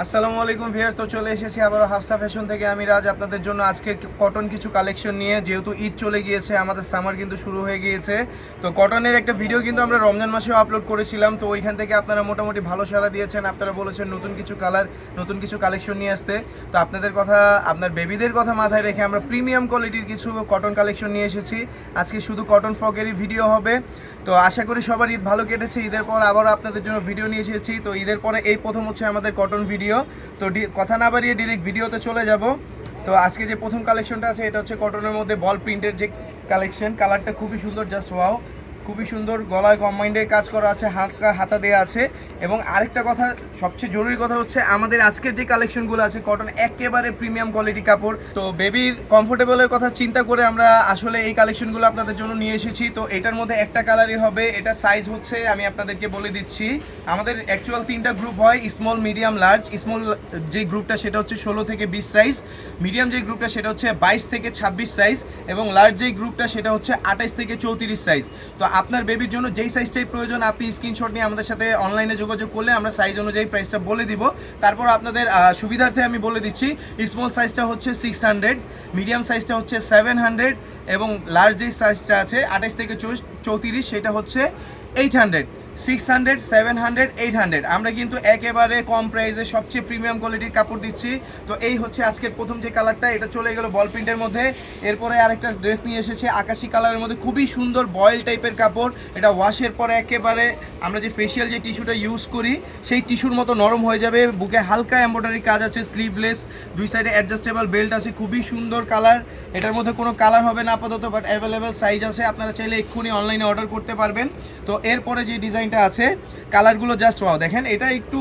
আসসালামু আলাইকুম ভিয়ার্স তো চলে এসেছি আবারও হাফসা ফ্যাশন থেকে। আমি রাজ আপনাদের জন্য আজকে কটন কিছু কালেকশন নিয়ে, যেহেতু ঈদ চলে গিয়েছে, আমাদের সামার কিন্তু শুরু হয়ে গিয়েছে। তো কটনের একটা ভিডিও কিন্তু আমরা রমজান মাসেও আপলোড করেছিলাম, তো ওইখান থেকে আপনারা মোটামুটি ভালো সারা দিয়েছেন। আপনারা বলেছেন নতুন কিছু কালার নতুন কিছু কালেকশন নিয়ে আসতে। তো আপনাদের কথা, আপনার বেবিদের কথা মাথায় রেখে আমরা প্রিমিয়াম কোয়ালিটির কিছু কটন কালেকশন নিয়ে এসেছি। আজকে শুধু কটন ফ্রকেরই ভিডিও হবে। তো আশা করি সবার ঈদ ভালো কেটেছে। ঈদের পর আবারও আপনাদের জন্য ভিডিও নিয়ে এসেছি। তো ঈদের পরে এই প্রথম হচ্ছে আমাদের কটন ভিডিও তো ডি- কথা না বাড়িয়ে ডিরেক্ট ভিডিওতে চলে যাব। তো আজকে যে প্রথম কালেকশনটা আছে, এটা হচ্ছে কটনের মধ্যে বল প্রিন্টের যে কালেকশন কালারটা খুবই সুন্দর জাস্ট ওয়াও খুবই সুন্দর গলায় কম্বাইন্ডে কাজ করা আছে হালকা হাতা দেওয়া আছে এবং আরেকটা কথা, সবচেয়ে জরুরি কথা হচ্ছে আমাদের আজকের যে কালেকশনগুলো আছে কটন একেবারে প্রিমিয়াম কোয়ালিটি কাপড়। তো বেবির কমফোর্টেবলের কথা চিন্তা করে আমরা আসলে এই কালেকশনগুলো আপনাদের জন্য নিয়ে এসেছি। তো এটার মধ্যে একটা কালারই হবে, এটা সাইজ হচ্ছে, আমি আপনাদেরকে বলে দিচ্ছি। আমাদের অ্যাকচুয়াল তিনটা গ্রুপ হয় স্মল মিডিয়াম লার্জ স্মল যে গ্রুপটা সেটা হচ্ছে ষোলো থেকে বিশ সাইজ মিডিয়াম যে গ্রুপটা সেটা হচ্ছে বাইশ থেকে ছাব্বিশ সাইজ এবং লার্জ যে গ্রুপটা সেটা হচ্ছে আঠাইশ থেকে চৌত্রিশ সাইজ তো আপনার বেবির জন্য যেই সাইজটাই প্রয়োজন, আপনি স্ক্রিনশট নিয়ে আমাদের সাথে অনলাইনে যোগাযোগ করলে আমরা সাইজ অনুযায়ী প্রাইসটা বলে দিব। তারপর আপনাদের সুবিধার্থে আমি বলে দিচ্ছি স্মল সাইজটা হচ্ছে সিক্স হান্ড্রেড মিডিয়াম সাইজটা হচ্ছে সেভেন হান্ড্রেড এবং লার্জ যেই সাইজটা আছে আঠাইশ থেকে চৌত্রিশ, সেটা হচ্ছে eight hundred six hundred seven hundred eight hundred আমরা কিন্তু একেবারে কম প্রাইসে সবচেয়ে প্রিমিয়াম কোয়ালিটির কাপড় দিচ্ছি। তো এই হচ্ছে আজকের প্রথম যে কালারটা এটা চলে গেল বল প্রিন্টের মধ্যে। এরপরে আরেকটা ড্রেস নিয়ে এসেছে, আকাশি কালারের মধ্যে। খুবই সুন্দর বয়েল টাইপের কাপড়। এটা ওয়াশের পরে একেবারে আমরা যে ফেশিয়াল যে টিস্যুটা ইউজ করি, সেই টিস্যুর মতো নরম হয়ে যাবে। বুকে হালকা এমব্রয়ডারি কাজ আছে স্লিভলেস দুই সাইডে অ্যাডজাস্টেবল বেল্ট আছে, খুবই সুন্দর কালার এটার মধ্যে কোনো কালার হবে না আপাতত বাট অ্যাভেলেবেল সাইজ আছে। আপনারা চাইলে এক্ষুনি অনলাইনে অর্ডার করতে পারবেন। তো এরপরে যে ডিজাইনটা আছে। কালারগুলো জাস্ট ওয়াও দেখেন, এটা একটু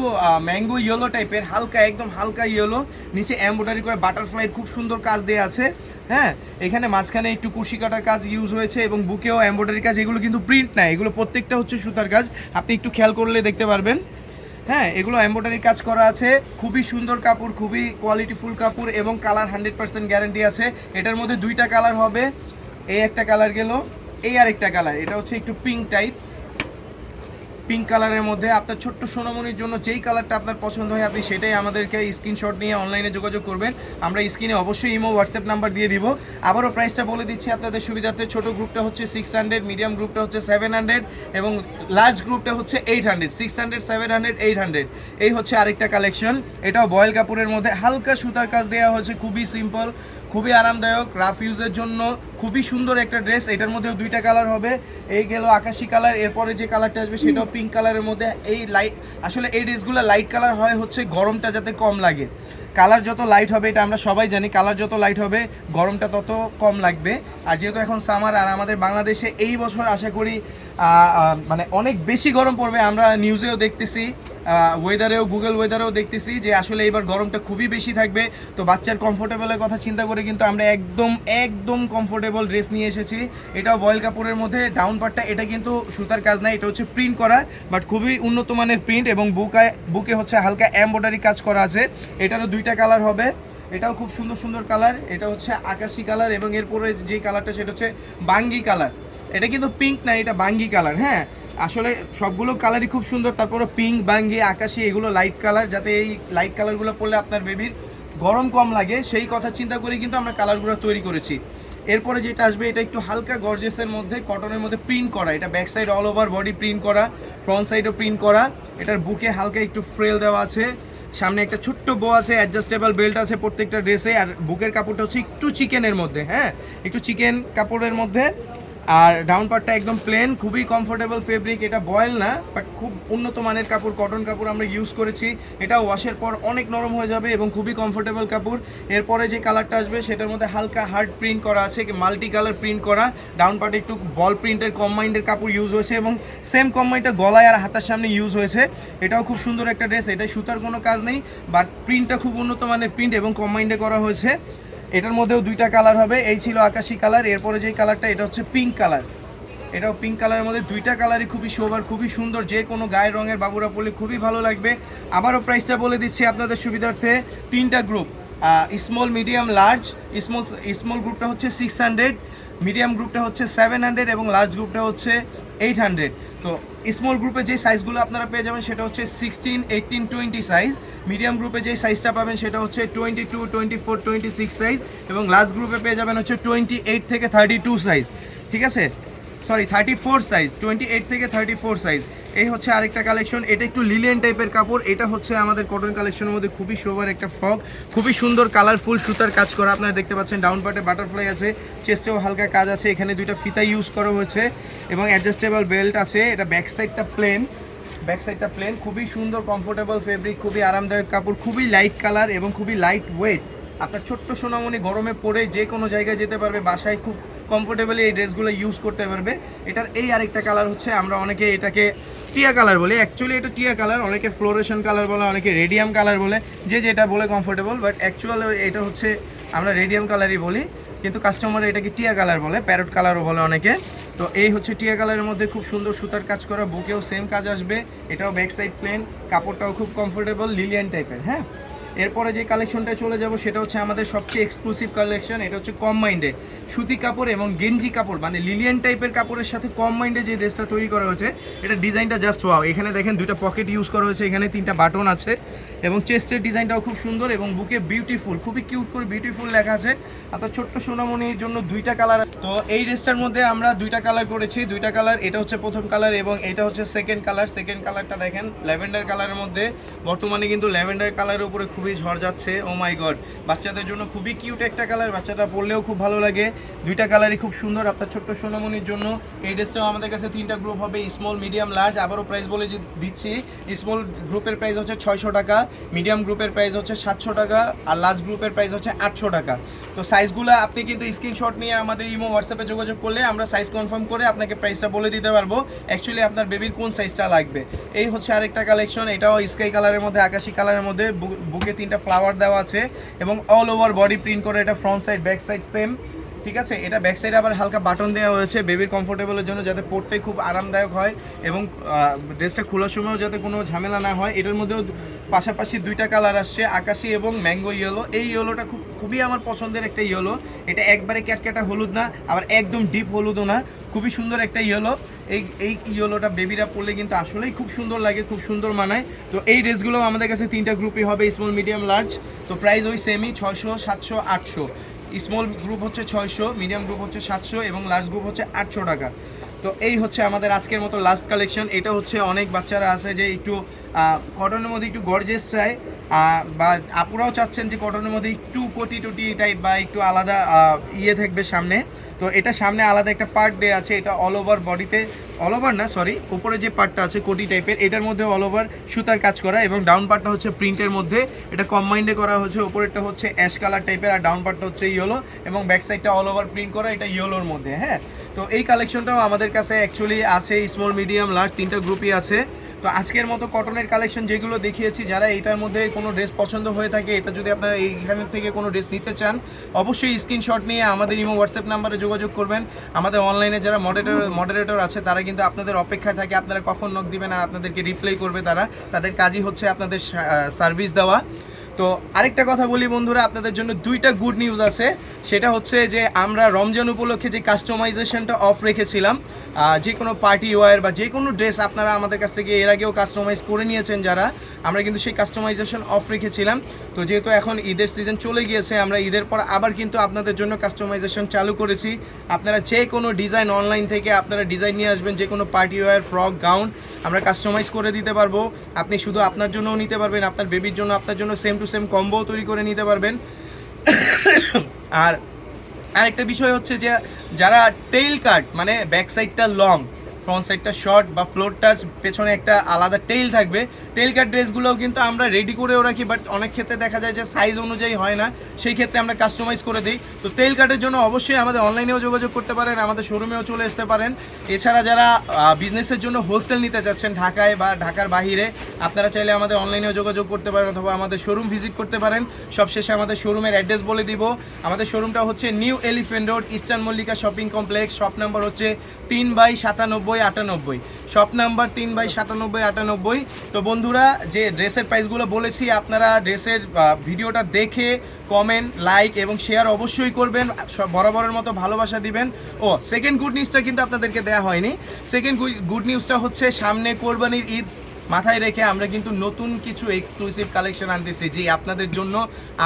ম্যাঙ্গো ইয়েলো টাইপের হালকা, একদম হালকা ইয়েলো নিচে এমব্রয়ডারি করে বাটারফ্লাই খুব সুন্দর কাজ দেওয়া আছে। হ্যাঁ এখানে মাঝখানে একটু কুশি কাটার কাজ ইউজ হয়েছে এবং বুকেও এমব্রয়ডারি কাজ, এগুলো কিন্তু প্রিন্ট না এগুলো প্রত্যেকটা হচ্ছে সুতার কাজ। আপনি একটু খেয়াল করলে দেখতে পারবেন। হ্যাঁ এগুলো এমব্রয়ডারি কাজ করা আছে। খুবই সুন্দর কাপড়, খুবই কোয়ালিটিফুল কাপড় এবং কালার হান্ড্রেড পার্সেন্ট গ্যারান্টি আছে। এটার মধ্যে দুইটা কালার হবে। এই একটা কালার গেল, এই আরেকটা কালার এটা হচ্ছে একটু পিঙ্ক টাইপ পিঙ্ক কালারের মধ্যে। আপনার ছোট্ট সোনামণির জন্য যেই কালারটা আপনার পছন্দ হয়, আপনি সেটাই আমাদেরকে স্ক্রিনশট নিয়ে অনলাইনে যোগাযোগ করবেন। আমরা স্ক্রিনে অবশ্যই ইমো হোয়াটসঅ্যাপ নাম্বার দিয়ে দিব। আবারও প্রাইসটা বলে দিচ্ছি আপনাদের সুবিধার্থে। ছোট গ্রুপটা হচ্ছে সিক্স হান্ড্রেড মিডিয়াম গ্রুপটা হচ্ছে সেভেন হান্ড্রেড এবং লার্জ গ্রুপটা হচ্ছে eight hundred six hundred seven hundred eight hundred এই হচ্ছে আরেকটা কালেকশন এটাও বয়েল কাপড়ের মধ্যে। হালকা সুতার কাজ দেওয়া হয়েছে। খুবই সিম্পল খুবই আরামদায়ক রাফ ইউজের জন্য। খুবই সুন্দর একটা ড্রেস, এটার মধ্যেও দুইটা কালার হবে। এই গেল আকাশি কালার, এরপরে যে কালারটা আসবে সেটাও পিঙ্ক কালারের মধ্যে। এই লাইট আসলে এই ড্রেসগুলো লাইট কালার হয় হচ্ছে গরমটা যাতে কম লাগে। কালার যত লাইট হবে, এটা আমরা সবাই জানি, কালার যত লাইট হবে, গরমটা তত কম লাগবে। আর যেহেতু এখন সামার আর আমাদের বাংলাদেশে এই বছর আশা করি মানে অনেক বেশি গরম পড়বে। আমরা নিউজেও দেখতেছি ওয়েদারেও গুগল ওয়েদারেও দেখতেছি যে আসলে এবার গরমটা খুবই বেশি থাকবে। তো বাচ্চার কমফোর্টেবলের কথা চিন্তা করে কিন্তু আমরা একদম একদম কমফোর্টেবল ড্রেস নিয়ে এসেছি। এটাও বয়েল কাপড়ের মধ্যে। ডাউন পার্টটা, এটা কিন্তু সুতার কাজ নাই এটা হচ্ছে প্রিন্ট করা। বাট খুবই উন্নত মানের প্রিন্ট এবং বুকায় বুকে হচ্ছে হালকা এমব্রয়ডারি কাজ করা আছে। এটারও দুইটা কালার হবে। এটাও খুব সুন্দর সুন্দর কালার। এটা হচ্ছে আকাশি কালার এবং এরপরে যে কালারটা, সেটা হচ্ছে বাঙ্গি কালার। এটা কিন্তু পিঙ্ক না, এটা বাঙ্গি কালার হ্যাঁ? আসলে সবগুলো কালারই খুব সুন্দর। তারপরে পিঙ্ক, বাঙ্গি, আকাশি, এগুলো লাইট কালার। যাতে এই লাইট কালারগুলো পরলে আপনার বেবির গরম কম লাগে, সেই কথা চিন্তা করে কিন্তু আমরা কালারগুলো তৈরি করেছি। এরপরে যেটা আসবে, এটা একটু হালকা গর্জেসের মধ্যে কটনের মধ্যে প্রিন্ট করা। এটা back side all over body print করা ফ্রন্ট সাইডও প্রিন্ট করা। এটার বুকে হালকা একটু ফ্রেল দেওয়া আছে। সামনে একটা ছোট্ট বো আছে অ্যাডজাস্টেবল বেল্ট আছে প্রত্যেকটা ড্রেসে আর বুকের কাপড়টা হচ্ছে একটু চিকেনের মধ্যে হ্যাঁ? একটু চিকেন কাপড়ের মধ্যে। আর ডাউন পার্টটা একদম প্লেন খুবই কমফোর্টেবল ফেব্রিক এটা বয়েল না বাট খুব উন্নত মানের কাপড় কটন কাপড় আমরা ইউজ করেছি। এটা ওয়াশের পর অনেক নরম হয়ে যাবে এবং খুবই কমফোর্টেবল কাপড়। এরপরে যে কালারটা আসবে, সেটার মধ্যে হালকা হার্ড প্রিন্ট করা আছে মাল্টি কালার প্রিন্ট করা। ডাউন পার্টে একটু বল প্রিন্টের কম্বাইন্ডের কাপড় ইউজ হয়েছে এবং সেম কম্বাইন্ডটা গলায় আর হাতার সামনে ইউজ হয়েছে। এটাও খুব সুন্দর একটা ড্রেস এটা সুতার কোনো কাজ নেই বাট প্রিন্টটা খুব উন্নত মানের প্রিন্ট এবং কম্বাইন্ডে করা হয়েছে। এটার মধ্যেও দুইটা কালার হবে। এই ছিল আকাশি কালার, এরপরে যে কালারটা, এটা হচ্ছে পিঙ্ক কালার। এটাও পিঙ্ক কালারের মধ্যে দুইটা কালারই খুবই শোভার খুবই সুন্দর। যে কোনো গায়ের রঙের বাবুরা পড়লে খুবই ভালো লাগবে। আবারও প্রাইসটা বলে দিচ্ছি আপনাদের সুবিধার্থে। তিনটা group small medium large small small গ্রুপটা হচ্ছে সিক্স হান্ড্রেড মিডিয়াম গ্রুপটা হচ্ছে সেভেন হান্ড্রেড এবং লার্জ গ্রুপটা হচ্ছে এইট হান্ড্রেড তো স্মল গ্রুপে যে সাইজগুলো আপনারা পেয়ে যাবেন সেটা হচ্ছে sixteen eighteen twenty size medium গ্রুপে যে সাইজটা পাবেন সেটা হচ্ছে twenty two twenty four twenty six size এবং লার্জ গ্রুপে পেয়ে যাবেন হচ্ছে টোয়েন্টি এইট থেকে থার্টি টু সাইজ ঠিক আছে? Sorry thirty four size twenty eight থেকে থার্টি ফোর সাইজ এই হচ্ছে আরেকটা কালেকশন এটা একটু লিলিয়ান টাইপের কাপড়, এটা হচ্ছে আমাদের কটন কালেকশনের মধ্যে খুবই শোভার একটা ফ্রক খুবই সুন্দর কালারফুল সুতার কাজ করা, আপনারা দেখতে পাচ্ছেন ডাউন পার্টে বাটারফ্লাই আছে চেস্টেও হালকা কাজ আছে, এখানে দুইটা ফিতা ইউজ করা হয়েছে, এবং অ্যাডজাস্টেবল বেল্ট আছে, এটা ব্যাক সাইডটা প্লেন ব্যাক সাইডটা প্লেন খুবই সুন্দর কমফোর্টেবল ফেব্রিক খুবই আরামদায়ক কাপড়, খুবই লাইট কালার এবং খুবই লাইট ওয়েট আপনার ছোট্ট সোনামণি গরমে পরে যে কোনো জায়গায় যেতে পারবে, বাসায় খুব কমফোর্টেবলি এই ড্রেসগুলো ইউজ করতে পারবে। এটার এই আরেকটা কালার হচ্ছে, আমরা অনেকে এটাকে টিয়া কালার বলে। অ্যাকচুয়ালি এটা টিয়া কালার, অনেকে ফ্লোরেশন কালার বলে, অনেকে রেডিয়াম কালার বলে। যে যেটা বলে কমফোর্টেবল বাট অ্যাকচুয়াল এটা হচ্ছে আমরা রেডিয়াম কালারই বলি। কিন্তু কাস্টমার এটাকে টিয়া কালার বলে প্যারট কালারও বলে অনেকে। তো এই হচ্ছে টিয়া কালারের মধ্যে খুব সুন্দর সুতার কাজ করা, বুকেও সেম কাজ আসবে। এটাও ব্যাক সাইড প্লেন কাপড়টাও খুব কমফোর্টেবল লিলিয়ান টাইপের হ্যাঁ? এরপরে যে কালেকশনটা চলে যাব সেটা হচ্ছে আমাদের সবচেয়ে এক্সক্লুসিভ কালেকশন এটা হচ্ছে কম মাইন্ডে সুতি কাপড় এবং গেঞ্জি কাপড় মানে লিলিয়ান টাইপের কাপড়ের সাথে কম মাইন্ডে যে ড্রেসটা তৈরি করা হয়েছে, এটা ডিজাইনটা জাস্ট ওয়াও এখানে দেখেন দুইটা পকেট ইউজ করা হয়েছে, এখানে তিনটা বাটন আছে। এবং চেস্টের ডিজাইনটাও খুব সুন্দর এবং বুকে বিউটিফুল খুবই কিউট করে বিউটিফুল লেখা আছে। আপনার ছোট্ট সোনামণির জন্য দুইটা কালার তো এই ড্রেসটার মধ্যে আমরা দুইটা কালার করেছি। দুইটা কালার এটা হচ্ছে প্রথম কালার এবং এটা হচ্ছে সেকেন্ড কালার সেকেন্ড কালারটা দেখেন ল্যাভেন্ডার কালারের মধ্যে। বর্তমানে কিন্তু ল্যাভেন্ডার কালারের উপরে খুবই ঝড় যাচ্ছে। ও মাই গড বাচ্চাদের জন্য খুবই কিউট একটা কালার বাচ্চাটা পরলেও খুব ভালো লাগে। দুইটা কালারই খুব সুন্দর। আপনার ছোট্ট সোনামণির জন্য এই ড্রেসটাও আমাদের কাছে তিনটা গ্রুপ হবে। স্মল মিডিয়াম লার্জ আবারও প্রাইস বলে দিচ্ছি। স্মল গ্রুপের প্রাইস হচ্ছে ছয়শো টাকা। মিডিয়াম গ্রুপের প্রাইস হচ্ছে সাতশো টাকা আর লার্জ গ্রুপের প্রাইস হচ্ছে আটশো টাকা। তো সাইজগুলো আপনি কিন্তু স্ক্রিনশট নিয়ে আমাদের ইমো হোয়াটসঅ্যাপে যোগাযোগ করলে আমরা সাইজ কনফার্ম করে আপনাকে প্রাইসটা বলে দিতে পারব। অ্যাকচুয়ালি আপনার বেবির কোন সাইজটা লাগবে? এই হচ্ছে আরেকটা কালেকশন এটাও স্কাই কালারের মধ্যে, আকাশি কালারের মধ্যে বুকে তিনটা ফ্লাওয়ার দেওয়া আছে এবং অল ওভার বডি প্রিন্ট করে এটা front side back side same ঠিক আছে? এটা ব্যাক সাইডে আবার হালকা বাটন দেওয়া হয়েছে বেবির কমফোর্টেবলের জন্য যাতে পরতে খুব আরামদায়ক হয় এবং ড্রেসটা খোলার সময়ও যাতে কোনো ঝামেলা না হয়, এটার মধ্যেও পাশাপাশি দুইটা কালার আসছে, আকাশি এবং ম্যাঙ্গো ইয়েলো। এই ইয়েলোটা খুব খুবই আমার পছন্দের একটা ইয়েলো। এটা একবারে ক্যাটক্যাটা হলুদ না, আবার একদম ডিপ হলুদও না। খুবই সুন্দর একটা ইয়েলো। এই এই ইয়েলোটা বেবিরা পরলে কিন্তু আসলেই খুব সুন্দর লাগে, খুব সুন্দর মানায়। তো এই ড্রেসগুলো আমাদের কাছে তিনটা গ্রুপই হবে স্মল মিডিয়াম লার্জ তো প্রাইস ওই সেমই ছশো সাতশো, আটশো। স্মল গ্রুপ হচ্ছে ছয়শো মিডিয়াম গ্রুপ হচ্ছে সাতশো এবং লার্জ গ্রুপ হচ্ছে আটশো টাকা। তো এই হচ্ছে আমাদের আজকের মতো লাস্ট কালেকশন এটা হচ্ছে অনেক বাচ্চারা আছে যে একটু কটনের মধ্যে একটু গর্জেস আহ, বা আপুরাও চাচ্ছেন যে কটনের মধ্যে একটু কোটি টুটি টাইপ বা একটু আলাদা ইয়ে থাকবে সামনে। তো এটা সামনে আলাদা একটা পার্ট দেওয়া আছে এটা অল ওভার বডিতে অল ওভার না সরি উপরে যে পার্টটা আছে কোটি টাইপের এটার মধ্যে অল ওভার সুতার কাজ করা এবং ডাউন পার্টটা হচ্ছে প্রিন্টের মধ্যে। এটা কম্বাইন্ডে করা হচ্ছে উপরেরটা হচ্ছে অ্যাশ কালার টাইপের আর ডাউন পার্টটা হচ্ছে ইয়েলো এবং ব্যাক সাইডটা অল ওভার প্রিন্ট করা এটা ইয়েলোর মধ্যে হ্যাঁ? তো এই কালেকশনটাও আমাদের কাছে অ্যাকচুয়ালি আছে স্মল মিডিয়াম লার্জ তিনটা গ্রুপই আছে। তো আজকের মতো কটনের কালেকশন যেগুলো দেখিয়েছি, যারা এটার মধ্যে কোনো ড্রেস পছন্দ হয়ে থাকে, এটা যদি আপনারা এইখানের থেকে কোনো ড্রেস নিতে চান, অবশ্যই স্ক্রিনশট নিয়ে আমাদের ইমো হোয়াটসঅ্যাপ নাম্বারে যোগাযোগ করবেন। আমাদের অনলাইনে যারা মডারেটর মডারেটর আছে, তারা কিন্তু আপনাদের অপেক্ষায় থাকে, আপনারা কখন নক দিবেন আর আপনাদেরকে রিপ্লাই করবে তারা। তাদের কাজই হচ্ছে আপনাদের সার্ভিস দেওয়া। তো আরেকটা কথা বলি বন্ধুরা, আপনাদের জন্য দুইটা গুড নিউজ আছে। সেটা হচ্ছে যে আমরা রমজান উপলক্ষে যে কাস্টমাইজেশনটা অফ রেখেছিলাম যে কোনো পার্টি ওয়ার বা যে কোনো ড্রেস আপনারা আমাদের কাছ থেকে এর আগেও কাস্টমাইজ করে নিয়েছেন যারা আমরা কিন্তু সেই কাস্টমাইজেশন অফ রেখেছিলাম। তো যেহেতু এখন ঈদের সিজন চলে গিয়েছে, আমরা ঈদের পর আবার কিন্তু আপনাদের জন্য কাস্টমাইজেশন চালু করেছি। আপনারা যে কোনো ডিজাইন অনলাইন থেকে আপনারা ডিজাইন নিয়ে আসবেন, যে কোনো পার্টি ওয়ার ফ্রক গাউন আমরা কাস্টমাইজ করে দিতে পারব। আপনি শুধু আপনার জন্যও নিতে পারবেন, আপনার বেবির জন্য, আপনার জন্য সেম টু সেম কম্বো তৈরি করে নিতে পারবেন। আর আরেকটা বিষয় হচ্ছে যে, যারা টেইল কাট মানে ব্যাক সাইডটা লং ফ্রন্ট সাইডটা শর্ট বা ফ্লোর টাচ পেছনে একটা আলাদা টেইল থাকবে টেইল কাট ড্রেসগুলোও কিন্তু আমরা রেডি করেও রাখি বাট অনেক ক্ষেত্রে দেখা যায় যে সাইজ অনুযায়ী হয় না। সেই ক্ষেত্রে আমরা কাস্টমাইজ করে দিই। তো তেল কাটের জন্য অবশ্যই আমাদের অনলাইনেও যোগাযোগ করতে পারেন, আমাদের শোরুমেও চলে আসতে পারেন। এছাড়া যারা বিজনেসের জন্য হোলসেল নিতে চাচ্ছেন ঢাকায় বা ঢাকার বাইরে আপনারা চাইলে আমাদের অনলাইনেও যোগাযোগ করতে পারেন অথবা আমাদের শোরুম ভিজিট করতে পারেন। সবশেষে আমাদের শোরুমের অ্যাড্রেস বলে দিব। আমাদের শোরুমটা হচ্ছে New Elephant Road Eastern Mallika Shopping Complex shop number হচ্ছে তিন বাই সাতানব্বই আটানব্বই। শপ নাম্বার তিন বাই সাতানব্বই, আটানব্বই। তো বন্ধুরা, যে ড্রেসের প্রাইসগুলো বলেছি, আপনারা ড্রেসের ভিডিওটা দেখে কমেন্ট লাইক এবং শেয়ার অবশ্যই করবেন। বরাবরের মতো ভালোবাসা দিবেন। ও সেকেন্ড গুড নিউজটা কিন্তু আপনাদেরকে দেওয়া হয়নি। সেকেন্ড গুড নিউজটা হচ্ছে, সামনে কোরবানির ঈদ মাথায় রেখে আমরা কিন্তু নতুন কিছু এক্সক্লুসিভ কালেকশন আনতেছি জি আপনাদের জন্য,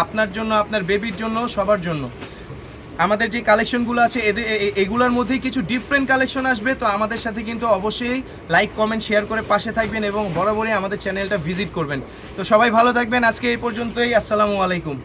আপনার জন্য, আপনার বেবির জন্য, সবার জন্য। আমাদের যে কালেকশনগুলো আছে এদের এগুলোর মধ্যেই কিছু ডিফারেন্ট কালেকশন আসবে। তো আমাদের সাথে কিন্তু অবশ্যই লাইক কমেন্ট শেয়ার করে পাশে থাকবেন এবং বরাবরই আমাদের চ্যানেলটা ভিজিট করবেন। তো সবাই ভালো থাকবেন। আজকে এই পর্যন্তই। আসসালামু আলাইকুম।